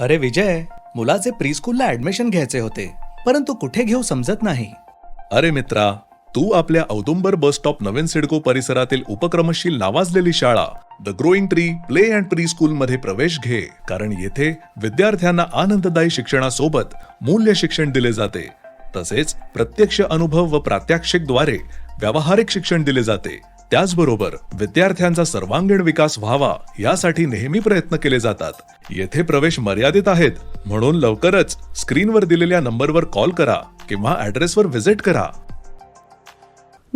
अरे विजय मुलाचे प्रीस्कूलला ऍडमिशन घ्यायचे होते परंतु कुठे घेऊ समजत नाही. अरे मित्रा तू आपल्या औदुंबर बस स्टॉप नवीन सिडको परिसरातील उपक्रमशील नावाजलेली शाळा the growing tree play and pre school मध्ये प्रवेश घे कारण येथे विद्यार्थ्यांना आनंददायी शिक्षणासोबत मूल्य शिक्षण दिले जाते. तसेच प्रत्यक्ष अनुभव व प्रात्यक्षिकद्वारे व्यावहारिक शिक्षण दिले जाते. त्याचबरोबर विद्यार्थ्यांचा सर्वांगीण विकास व्हावा यासाठी नेहमी प्रयत्न केले जातात. येथे प्रवेश मर्यादित आहेत. म्हणून लवकरच स्क्रीनवर दिलेल्या नंबरवर कॉल करा किंवा ऍड्रेसवर व्हिजिट करा.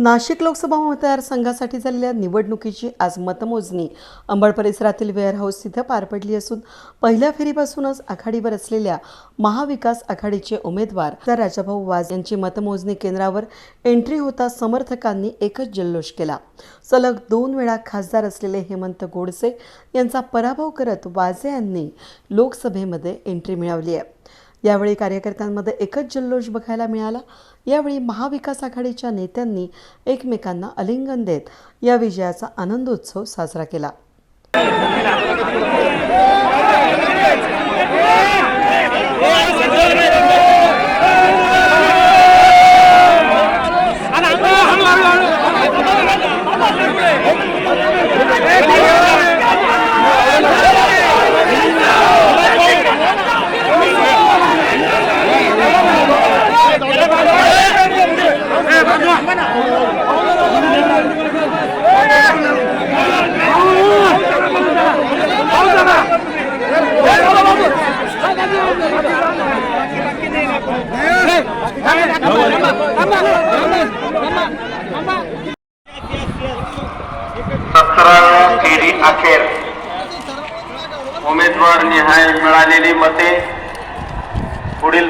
नाशिक लोकसभा मतदारसंघासाठी झालेल्या निवडणुकीची आज मतमोजणी अंबड परिसरातील वेअरहाऊस इथं पार पडली असून पहिल्या फेरीपासूनच आघाडीवर असलेल्या महाविकास आघाडीचे उमेदवार तर राजाभाऊ वाज यांची मतमोजणी केंद्रावर एंट्री होता समर्थकांनी एकच जल्लोष केला. सलग दोन वेळा खासदार असलेले हेमंत गोडसे यांचा पराभव करत वाजे यांनी लोकसभेमध्ये एंट्री मिळवली आहे. यावेळी कार्यकर्त्यांमध्ये एकच जल्लोष बघायला मिळाला. यावेळी महाविकास आघाडीच्या नेत्यांनी एकमेकांना अलिंगन देत या विजयाचा आनंदोत्सव साजरा केला सतराव्या फेरी अखेर. उमेदवार निहाय मिळालेली मते. पुढील.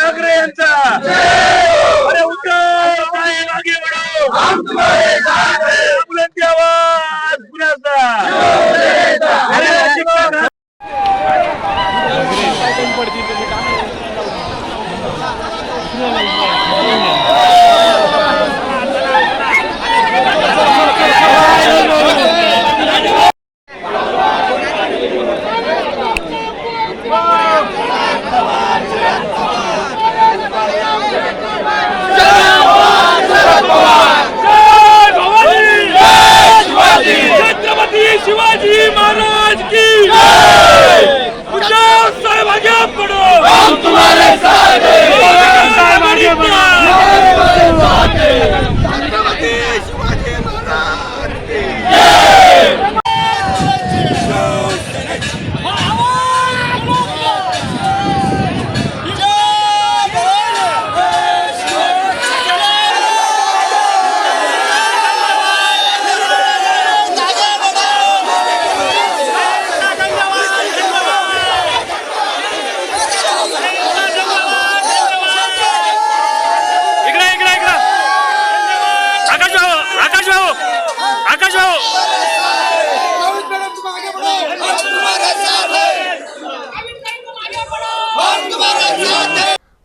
साहेब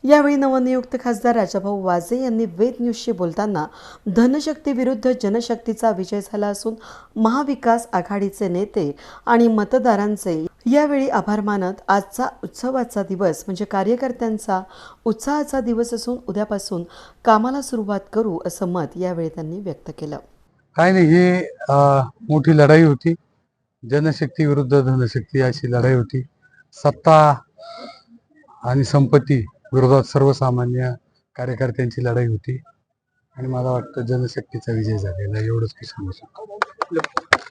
यावेळी नवनियुक्त खासदार राजाभाऊ वाजे यांनी वेद न्यूजशी बोलताना धनशक्ती विरुद्ध जनशक्तीचा विजय झाला असून महाविकास आघाडीचे नेते आणि मतदारांचे यावेळी आभार मानत आजचा उत्सवाचा दिवस म्हणजे कार्यकर्त्यांचा उत्साहाचा दिवस असून उद्यापासून कामाला सुरुवात करू असं मत यावेळी त्यांनी व्यक्त केलं. काय नाही ही मोठी लढाई होती. जनशक्ती विरुद्ध धनशक्ती अशी लढाई होती. सत्ता आणि संपत्ती विरोधात सर्वसामान्य कार्यकर्त्यांची लढाई होती. आणि मला वाटतं जनशक्तीचा विजय झालेला एवढंच मी सांगू शकतो.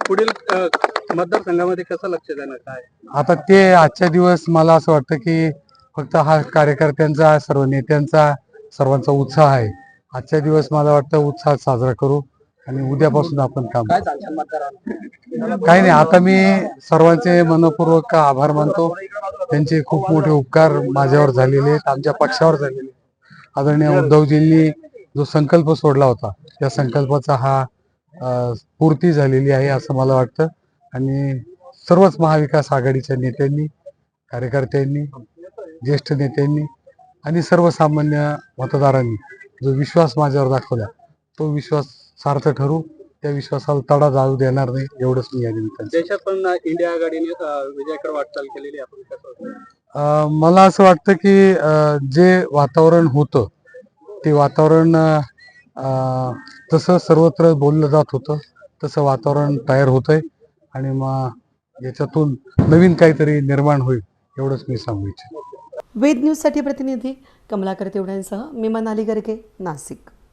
पुढील मतदारसंघामध्ये कसं लक्ष देणार काय? आता ते आजच्या दिवस मला असं वाटतं की फक्त हा कार्यकर्त्यांचा सर्व नेत्यांचा सर्वांचा उत्साह आहे. आजच्या दिवस मला वाटतं उत्साहात साजरा करू. आणि उद्यापासून आपण काम काय सांगशाल मतदारांना? काही नाही आता मी सर्वांचे मनपूर्वक आभार मानतो. त्यांचे खूप मोठे उपकार माझ्यावर झालेले आहेत आमच्या पक्षावर झालेले. आदरणीय उद्धवजींनी जो संकल्प सोडला होता त्या संकल्पाचा हा पूर्ती झालेली आहे असं मला वाटतं. आणि सर्वच महाविकास आघाडीच्या नेत्यांनी कार्यकर्त्यांनी ज्येष्ठ नेत्यांनी आणि सर्वसामान्य मतदारांनी जो विश्वास माझ्यावर दाखवला तो विश्वास सार्थ ठरू त्या विश्वासाला तडा जाऊ देणार नाही एवढंच मी या निमित्ताने देशात पण इंडिया आघाडीने अं, विजयाकडे वाटचाल केलेली. आपण? अ, मला असं वाटतं की अ, जे वातावरण होतं ते वातावरण अ, तसं सर्वत्र बोललं जात होतं तसं वातावरण तयार होतंय आणि मग याच्यातून नवीन काहीतरी निर्माण होईल एवढंच मी सांगू इच्छितो वेद न्यूजसाठी प्रतिनिधी कमलाकर तेवढ्यांसह मी मनाली गर्गे नाशिक